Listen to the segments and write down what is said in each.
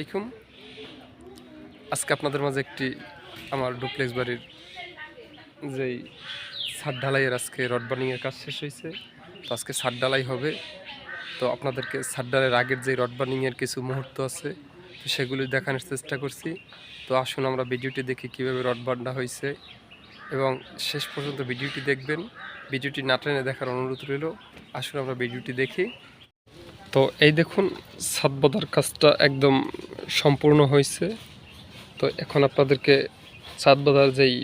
আলাইকুম। আজকে আপনাদের মাঝে একটি আমার ডুপ্লেক্স বাড়ির যেই ছাদ ঢালাইয়ের আজকে রড বার্নিংয়ের কাজ শেষ হয়েছে। তো আজকে ছাদ ঢালাই হবে। তো আপনাদেরকে ছাদ ঢালাইয়ের আগের যে রড বার্নিংয়ের কিছু মুহূর্ত আছে, তো সেগুলি দেখানোর চেষ্টা করছি। তো আসুন আমরা ভিডিওটি দেখি কীভাবে রড বান্না হয়েছে এবং শেষ পর্যন্ত ভিডিওটি দেখবেন। ভিডিওটি না দেখার অনুরোধ রইল, আসুন আমরা ভিডিওটি দেখি। তো এই দেখুন ছাদ বাঁধার কাজটা একদম সম্পূর্ণ হয়েছে। তো এখন আপনাদেরকে ছাদ বাঁধার যেই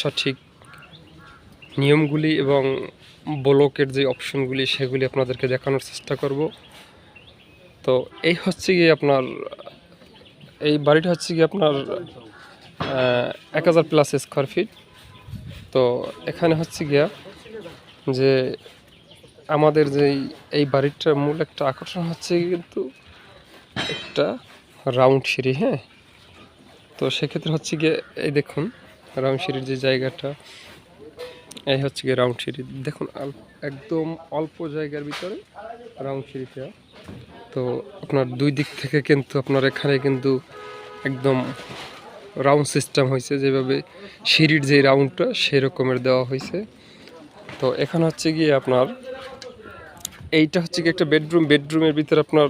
সঠিক নিয়মগুলি এবং ব্লকের যে অপশনগুলি, সেগুলি আপনাদেরকে দেখানোর চেষ্টা করব। তো এই হচ্ছে গিয়ে আপনার, এই বাড়িটা হচ্ছে গিয়ে আপনার এক হাজার প্লাস স্কোয়ার ফিট তো এখানে হচ্ছে গিয়া যে আমাদের যে এই বাড়িটার মূল একটা আকর্ষণ হচ্ছে কিন্তু একটা রাউন্ড সিঁড়ি হ্যাঁ? তো সেক্ষেত্রে হচ্ছে গিয়ে, এই দেখুন, রাউন্ড সিঁড়ির যে জায়গাটা, এই হচ্ছে গিয়ে রাউন্ড সিঁড়ি। দেখুন একদম অল্প জায়গার ভিতরে রাউন্ড সিঁড়িটা। তো আপনার দুই দিক থেকে কিন্তু আপনার এখানে কিন্তু একদম রাউন্ড সিস্টেম হয়েছে, যেভাবে সিঁড়ির যে রাউন্ডটা সেই রকমের দেওয়া হয়েছে। তো এখানে হচ্ছে গিয়ে আপনার এইটা হচ্ছে কি একটা বেডরুম বেডরুমের ভিতরে আপনার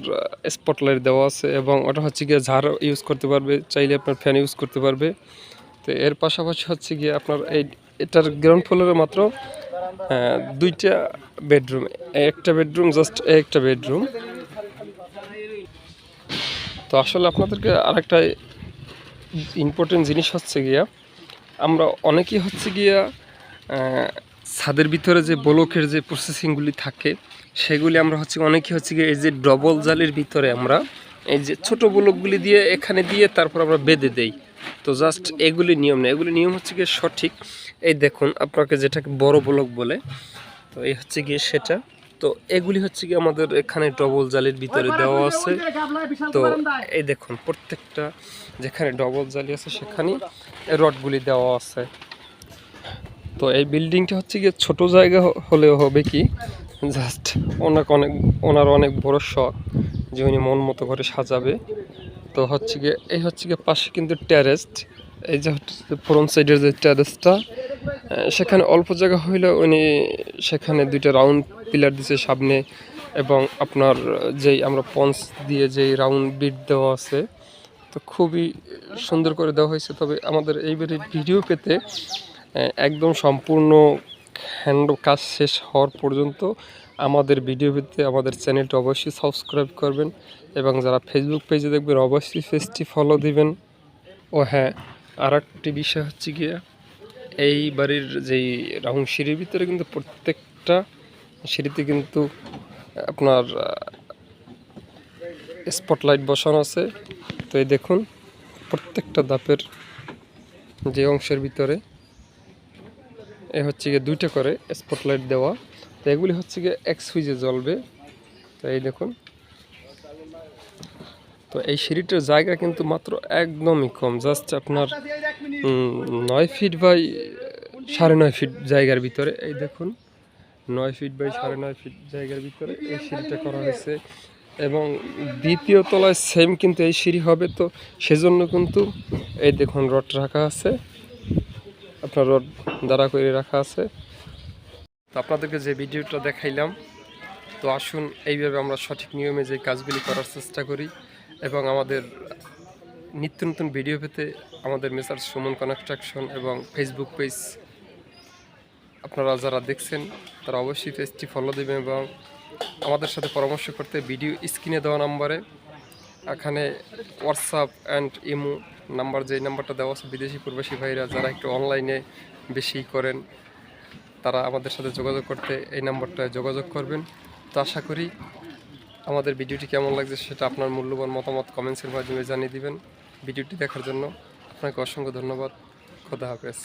স্পটলাইট দেওয়া আছে এবং ওটা হচ্ছে গিয়ে ঝাড় ইউজ করতে পারবে, চাইলে আপনার ফ্যান ইউজ করতে পারবে। তো এর পাশাপাশি হচ্ছে গিয়ে আপনার এই, এটার গ্রাউন্ড ফ্লোরে মাত্র দুইটা বেডরুম একটা বেডরুম জাস্ট একটা বেডরুম তো আসলে আপনাদেরকে আরেকটা ইম্পর্টেন্ট জিনিস হচ্ছে গিয়া, আমরা অনেকেই হচ্ছে গিয়া ছাদের ভিতরে যে ব্লকের যে প্রসেসিংগুলি থাকে, সেগুলি আমরা হচ্ছে অনেকেই হচ্ছে গিয়ে এই যে ডবল জালের ভিতরে আমরা এই যে ছোট ব্লকগুলি দিয়ে এখানে দিয়ে তারপর আমরা বেঁধে দেই। তো জাস্ট এগুলি নিয়ম না এগুলি নিয়ম হচ্ছে গিয়ে সঠিক। এই দেখুন, আপনাকে যেটাকে বড় ব্লক বলে, তো এই হচ্ছে গিয়ে সেটা। তো এগুলি হচ্ছে কি আমাদের এখানে ডবল জালের ভিতরে দেওয়া আছে। তো এই দেখুন, প্রত্যেকটা যেখানে ডবল জালি আছে, সেখানেই এই রডগুলি দেওয়া আছে। তো এই বিল্ডিংটা হচ্ছে গিয়ে ছোট জায়গা হলেও হবে কি জাস্ট ওনাকে অনেক ওনার অনেক বড় শখ যে উনি মন মতো করে সাজাবে। তো হচ্ছে গিয়ে, এই হচ্ছে গিয়ে পাশে কিন্তু ট্যারেস্ট এই যে হচ্ছে ফ্রন্ট সাইডের যে ট্যারেসটা সেখানে অল্প জায়গা হইলেও উনি সেখানে দুইটা রাউন্ড পিলার দিছে সামনে, এবং আপনার যেই আমরা পঞ্চ দিয়ে যেই রাউন্ড বিট দেওয়া আছে, তো খুবই সুন্দর করে দেওয়া হয়েছে। তবে আমাদের এইবারের ভিডিও পেতে একদম সম্পূর্ণ হ্যান্ড কাজ শেষ হওয়ার পর্যন্ত আমাদের ভিডিও পেতে আমাদের চ্যানেলটা অবশ্যই সাবস্ক্রাইব করবেন এবং যারা ফেসবুক পেজে দেখবেন অবশ্যই পেজটি ফলো দিবেন। ও হ্যাঁ আর একটি বিষয় হচ্ছে গিয়ে এই বাড়ির যেই রাউন্ড সিঁড়ির ভিতরে কিন্তু প্রত্যেকটা সিঁড়িতে কিন্তু আপনার স্পটলাইট বসানো আছে। তো এই দেখুন, প্রত্যেকটা দাপের যে অংশের ভিতরে এ হচ্ছে গিয়ে দুইটা করে স্পটলাইট দেওয়া। তো এগুলি হচ্ছে গিয়ে এক সুইচে জ্বলবে। তো এই দেখুন। তো এই সিঁড়িটার জায়গা কিন্তু মাত্র একদমই কম জাস্ট আপনার নয় ফিট বাই সাড়ে নয় ফিট জায়গার ভিতরে। এই দেখুন, নয় ফিট বাই সাড়ে নয় ফিট জায়গার ভিতরে এই সিঁড়িটা করা হয়েছে। এবং দ্বিতীয় তলায় সেম কিন্তু এই সিঁড়ি হবে। তো সেজন্য কিন্তু এই দেখুন রড রাখা আছে। আপনার রড দাঁড়া করে রাখা আছে। তো আপনাদেরকে যে ভিডিওটা দেখাইলাম, তো আসুন এইভাবে আমরা সঠিক নিয়মে যে কাজগুলি করার চেষ্টা করি এবং আমাদের নিত্য নতুন ভিডিও পেতে আমাদের মেসার সুমন কনস্ট্রাকশন এবং ফেসবুক পেজ আপনারা যারা দেখছেন, তারা অবশ্যই পেজটি ফলো দেবেন এবং আমাদের সাথে পরামর্শ করতে ভিডিও স্ক্রিনে দেওয়া নাম্বারে, এখানে হোয়াটসঅ্যাপ অ্যান্ড ইমো নাম্বার, যেই নাম্বারটা দেওয়া আছে বিদেশি প্রবাসী ভাইরা, যারা একটু অনলাইনে বেশি করেন, তারা আমাদের সাথে যোগাযোগ করতে এই নাম্বারটায় যোগাযোগ করবেন। তো আশা করি আমাদের ভিডিওটি কেমন লাগছে সেটা আপনার মূল্যবান মতামত কমেন্টসের মাধ্যমে জানিয়ে দিবেন। ভিডিওটি দেখার জন্য আপনাকে অসংখ্য ধন্যবাদ। খোদা হাফেজ।